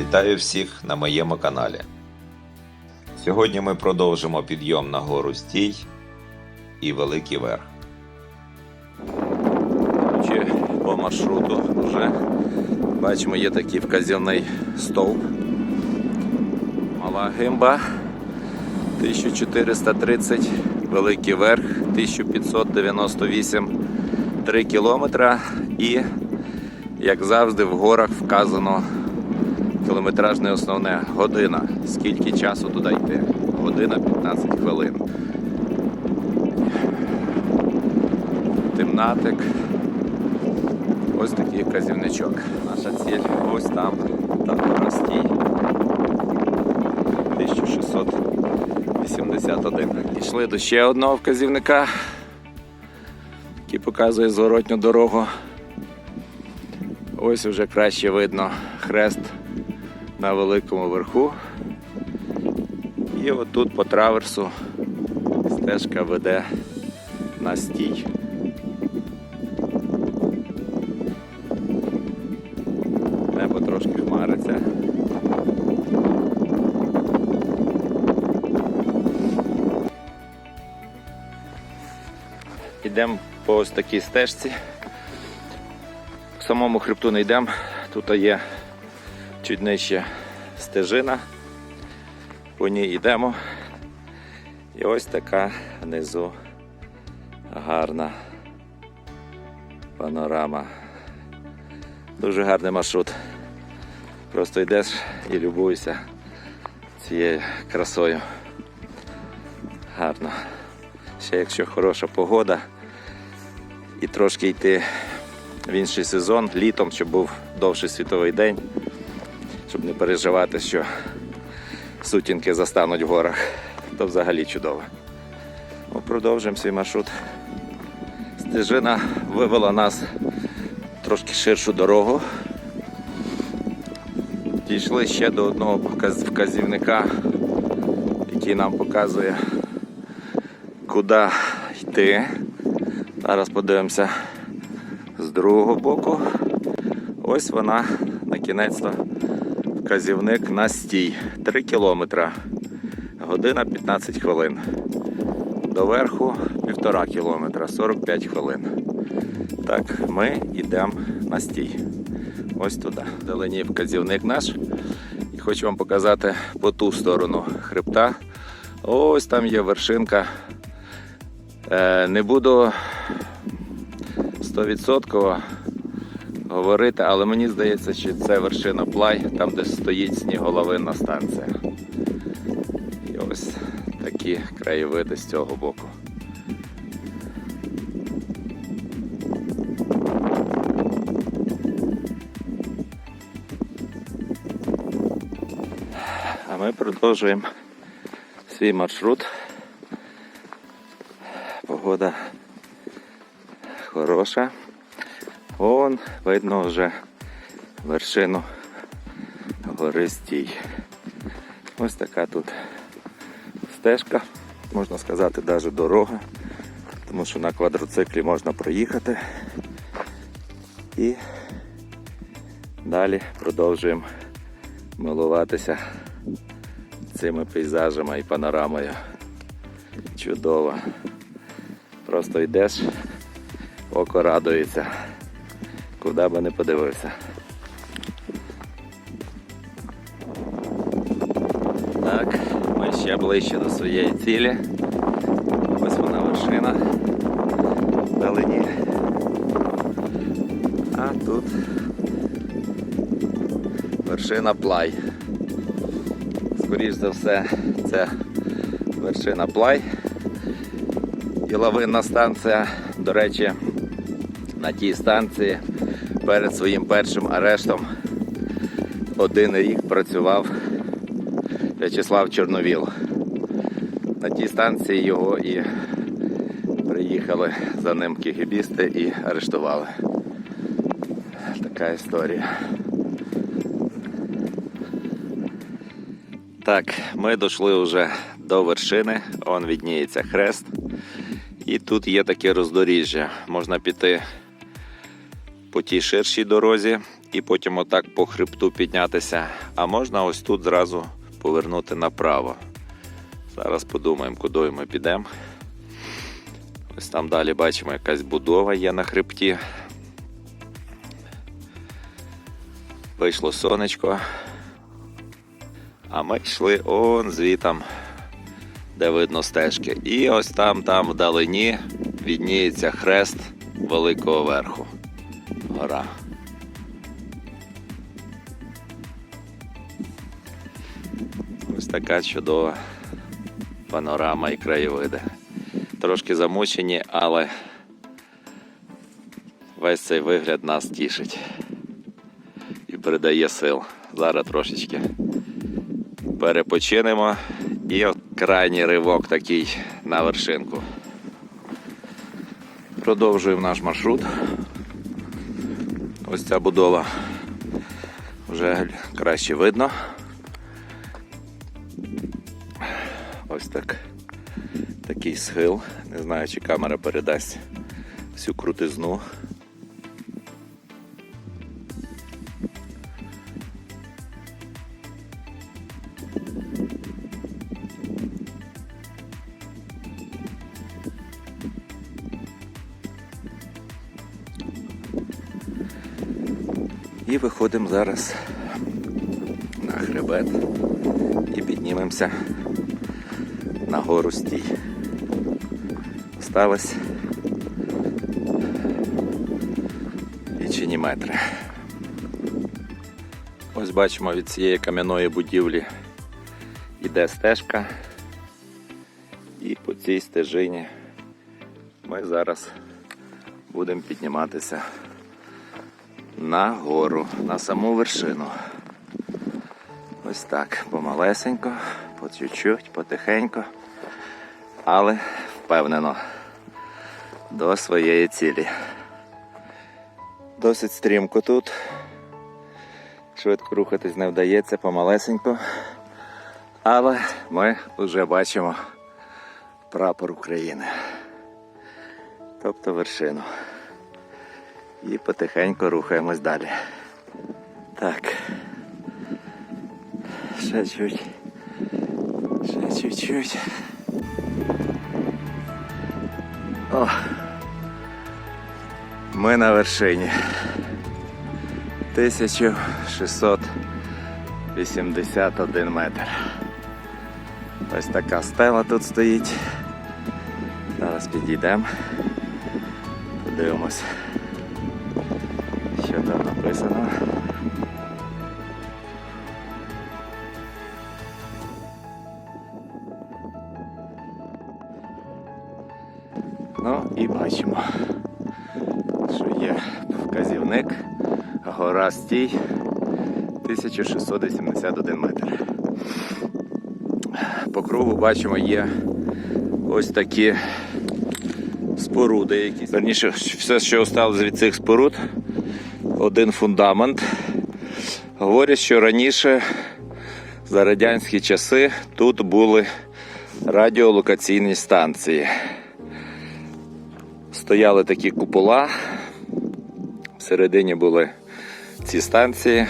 Вітаю всіх на моєму каналі. Сьогодні ми продовжимо підйом на гору Стій і Великий Верх. Чи по маршруту вже бачимо, є такий вказівний стовп. Мала гимба 1430, Великий Верх 1598 3 кілометра і, як завжди, в горах вказано кілометраж не основне година. Скільки часу туди йти? Година 15 хвилин. Темнатик. Ось такий казівничок. Наша ціль ось там, там простій. 1681. Пішли до ще одного вказівника, який показує зворотню дорогу. Ось вже краще видно хрест на великому верху. І отут по траверсу стежка веде на стій. Небо трошки хмариться. Йдемо по ось такій стежці. К самому хребту не йдемо. Тут є чуть нижче стежина. По ній йдемо. І ось така внизу гарна панорама. Дуже гарний маршрут. Просто йдеш і любуєшся цією красою. Гарно. Ще якщо хороша погода і трошки йти в інший сезон, літом, щоб був довший світовий день, щоб не переживати, що сутінки застануть в горах, то взагалі чудово. Ну, продовжуємо свій маршрут. Стежина вивела нас трошки ширшу дорогу. Дійшли ще до одного вказівника, який нам показує, куди йти. Зараз подивимося з другого боку. Ось вона на кінець вказівник на стій. 3 кілометра. Година 15 хвилин. До верху 1,5 кілометра, 45 хвилин. Так, ми йдемо на стій. Ось туди. Вдалині вказівник наш. І хочу вам показати по ту сторону хребта. Ось там є вершинка. Е, не буду 100% говорити, але мені здається, що це вершина плай, там де стоїть сніголовинна станція. І ось такі краєвиди з цього боку. А ми продовжуємо свій маршрут. Погода хороша. Вон видно вже вершину гори стій. Ось така тут стежка, можна сказати, навіть дорога, тому що на квадроциклі можна проїхати. І далі продовжуємо милуватися цими пейзажами і панорамою. Чудово. Просто йдеш, око радується, куди би не подивився. Так, ми ще ближче до своєї цілі. Ось вона вершина вдалині. А тут вершина плай. Скоріш за все, це вершина плай. І лавинна станція, до речі, на тій станції перед своїм першим арештом один рік працював В'ячеслав Чорновіл. На тій станції його і приїхали за ним кігібісти і арештували. Така історія. Так, ми дійшли вже до вершини, он відніється хрест. І тут є таке роздоріжжя. Можна піти по тій ширшій дорозі і потім отак по хребту піднятися. А можна ось тут зразу повернути направо. Зараз подумаємо, куди ми підемо. Ось там далі бачимо, якась будова є на хребті. Вийшло сонечко. А ми йшли он звітом, де видно стежки. І ось там, там вдалині відніється хрест великого верху. Гора. Ось така чудова панорама і краєвиди. Трошки замучені, але весь цей вигляд нас тішить і придає сил. Зараз трошечки перепочинемо і крайній ривок такий на вершинку. Продовжуємо наш маршрут. Ось ця будова вже краще видно. Ось так. Такий схил. Не знаю, чи камера передасть всю крутизну. Виходимо зараз на хребет і піднімемося на гору стій. Осталось лічені метри. Ось бачимо від цієї кам'яної будівлі іде стежка. І по цій стежині ми зараз будемо підніматися на гору, на саму вершину. Ось так, помалесенько, по чуть-чуть, потихенько, але впевнено до своєї цілі. Досить стрімко тут. Швидко рухатись не вдається, помалесенько. Але ми вже бачимо прапор України. Тобто вершину. І потихеньку рухаємось далі. Так. Ще чуть. Ще чуть-чуть. О. Ми на вершині. 1681 метр. Ось така стела тут стоїть. Зараз підійдемо. Подивимось, що там написано. Ну і бачимо, що є вказівник гора стій 1681 метр. По кругу бачимо є ось такі споруди, які верніше, все, що осталось від цих споруд, один фундамент. Говорять, що раніше за радянські часи тут були радіолокаційні станції стояли такі купола. Всередині були ці станції.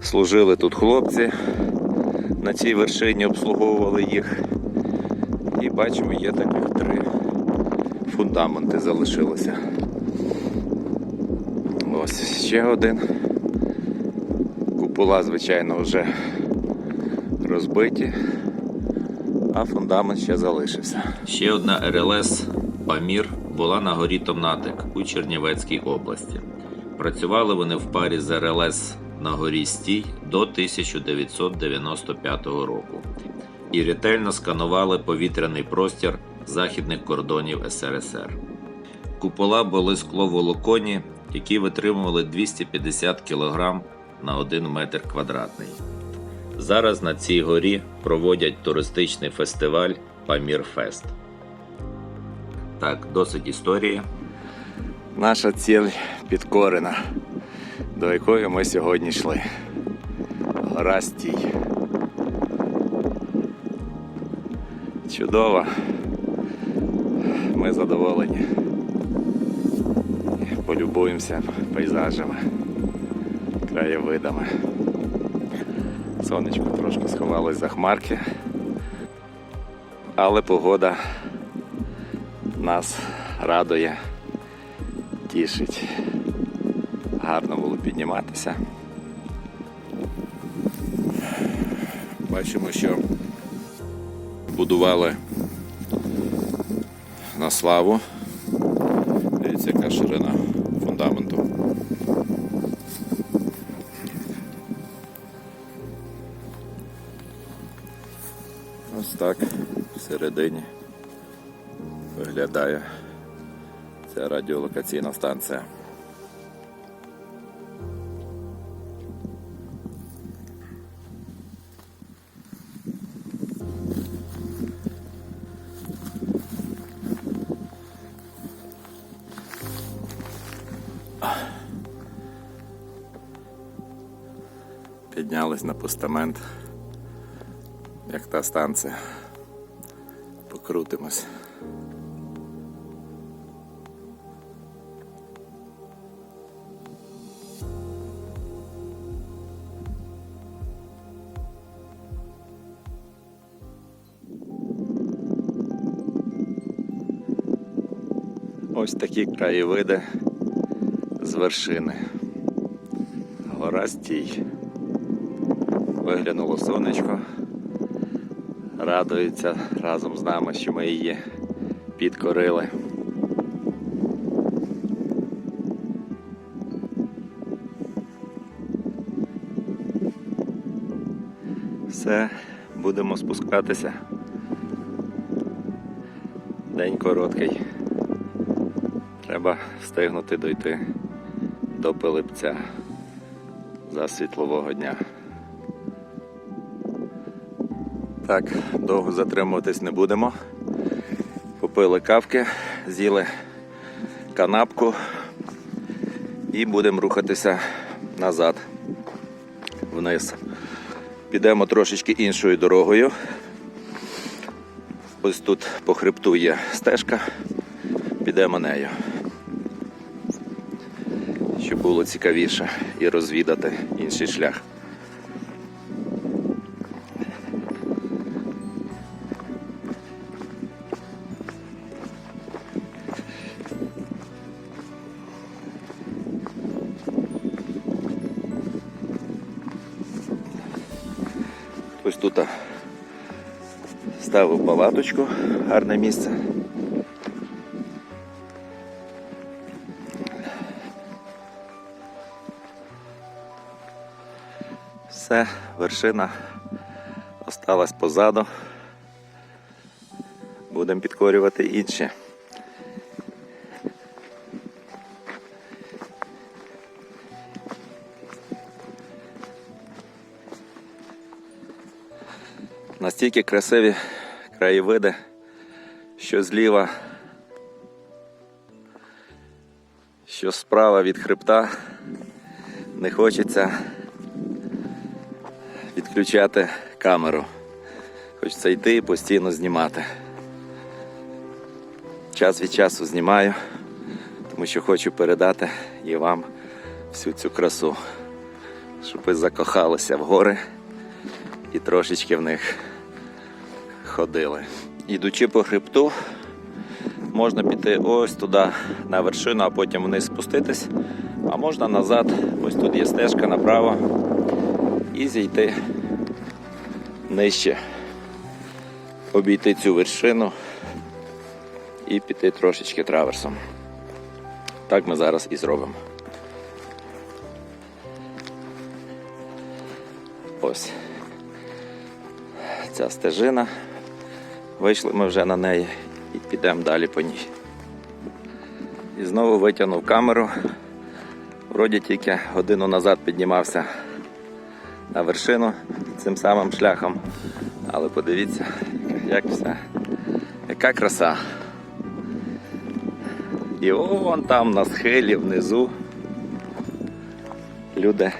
Служили тут хлопці. На цій вершині обслуговували їх. І бачимо, є таких три фундаменти залишилося. Ось ще один. Купола, звичайно, вже розбиті, а фундамент ще залишився. Ще одна РЛС Памір була на горі Томнатик у Чернівецькій області. Працювали вони в парі з РЛС на горі Стій до 1995 року і ретельно сканували повітряний простір західних кордонів СРСР. Купола були скловолоконі, які витримували 250 кг на 1 метр квадратний. Зараз на цій горі проводять туристичний фестиваль Памірфест. Так, досить історії. Наша ціль підкорена, до якої ми сьогодні йшли. Гора стій. Чудово. Ми задоволені. Полюбуємося пейзажами. краєвидами. Сонечко трошки сховалось за хмарки, але погода нас радує, тішить. Гарно було підніматися. Бачимо, що будували на славу. Дивіться, яка ширина фундаменту. Ось так всередині виглядає ця радіолокаційна станція. Піднялись на постамент, як та станція. Покрутимось. Ось такі краєвиди з вершини. Гора стій. Виглянуло сонечко. Радується разом з нами, що ми її підкорили. Все, будемо спускатися. День короткий. Треба встигнути дойти до Пилипця за світлового дня. Так, довго затримуватись не будемо. Попили кавки, з'їли канапку і будемо рухатися назад вниз. Підемо трошечки іншою дорогою. Ось тут по хребту є стежка, підемо нею. Щоб було цікавіше і розвідати інший шлях. Тут ставив палаточку, гарне місце. Все, вершина осталась позаду. Будемо підкорювати інші. Настільки красиві краєвиди, що зліва, що справа від хребта не хочеться відключати камеру. Хочеться йти і постійно знімати. Час від часу знімаю, тому що хочу передати і вам всю цю красу, щоб ви закохалися в гори і трошечки в них ходили. Ідучи по хребту, можна піти ось туди на вершину, а потім вниз спуститись, а можна назад, ось тут є стежка направо, і зійти нижче, обійти цю вершину і піти трошечки траверсом. Так ми зараз і зробимо. Ось ця стежина. Вийшли ми вже на неї і підемо далі по ній. І знову витягнув камеру. Вроді тільки годину назад піднімався на вершину цим самим шляхом. Але подивіться, як все, яка краса. І вон там на схилі внизу люди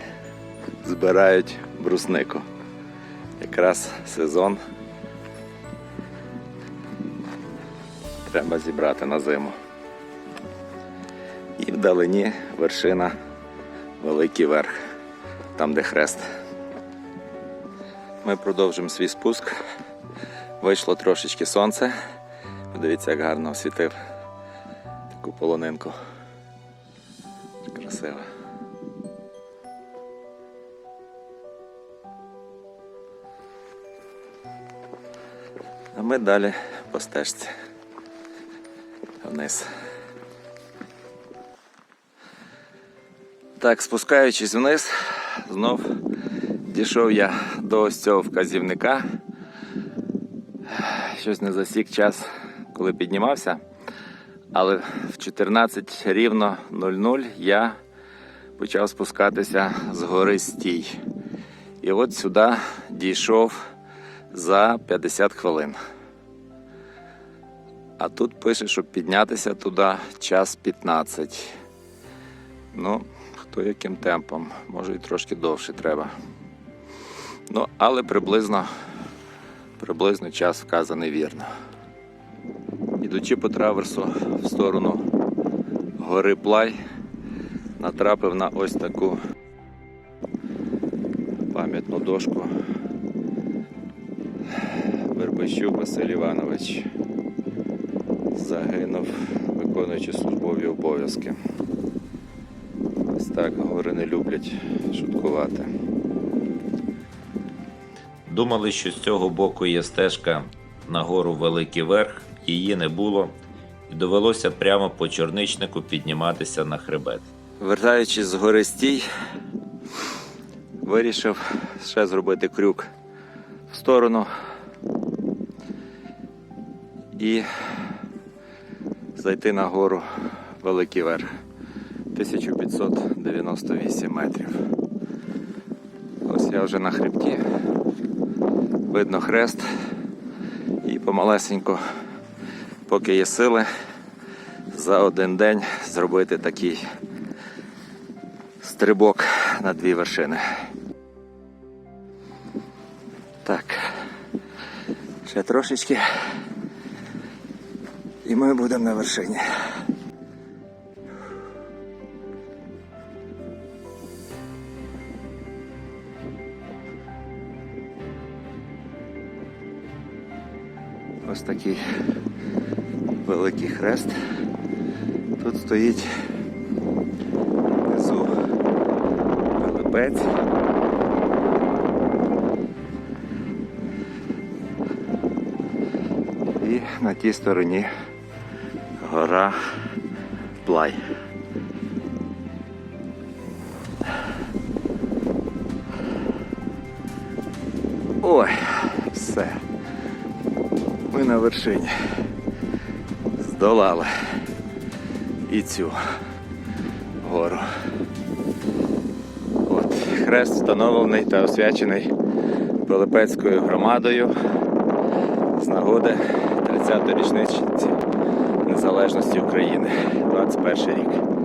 збирають бруснику. Якраз сезон. Треба зібрати на зиму. І вдалині вершина Великий Верх. там, де хрест. Ми продовжимо свій спуск. Вийшло трошечки сонце. Подивіться, як гарно освітив таку полонинку. Красиво. А ми далі по стежці. Вниз. Так, спускаючись вниз, знов дійшов я до ось цього вказівника. Щось не засік час, коли піднімався. Але в 14 рівно 00 я почав спускатися з гори стій. І от сюди дійшов за 50 хвилин. А тут пише, щоб піднятися туди час 15. Ну, хто яким темпом, може і трошки довше треба. Ну, але приблизно, приблизно час вказаний вірно. Ідучи по траверсу в сторону гори Плай, натрапив на ось таку пам'ятну дошку. Вербищук Василь Іванович загинув, виконуючи службові обов'язки. Ось так гори не люблять шуткувати. Думали, що з цього боку є стежка на гору Великий Верх, її не було, і довелося прямо по чорничнику підніматися на хребет. Вертаючись з гори стій, вирішив ще зробити крюк в сторону і зайти на гору Великий Верх 1598 метрів. Ось я вже на хребті, видно хрест і помалесенько, поки є сили, за один день зробити такий стрибок на дві вершини. Так. Ще трошечки. І ми будемо на вершині. Ось такий великий хрест. Тут стоїть внизу Пилипець. І на тій стороні гора Плай. Ой, все. Ми на вершині. Здолали і цю гору. От, хрест встановлений та освячений Пилипецькою громадою з нагоди 30-ї річниці незалежності України, 21 рік.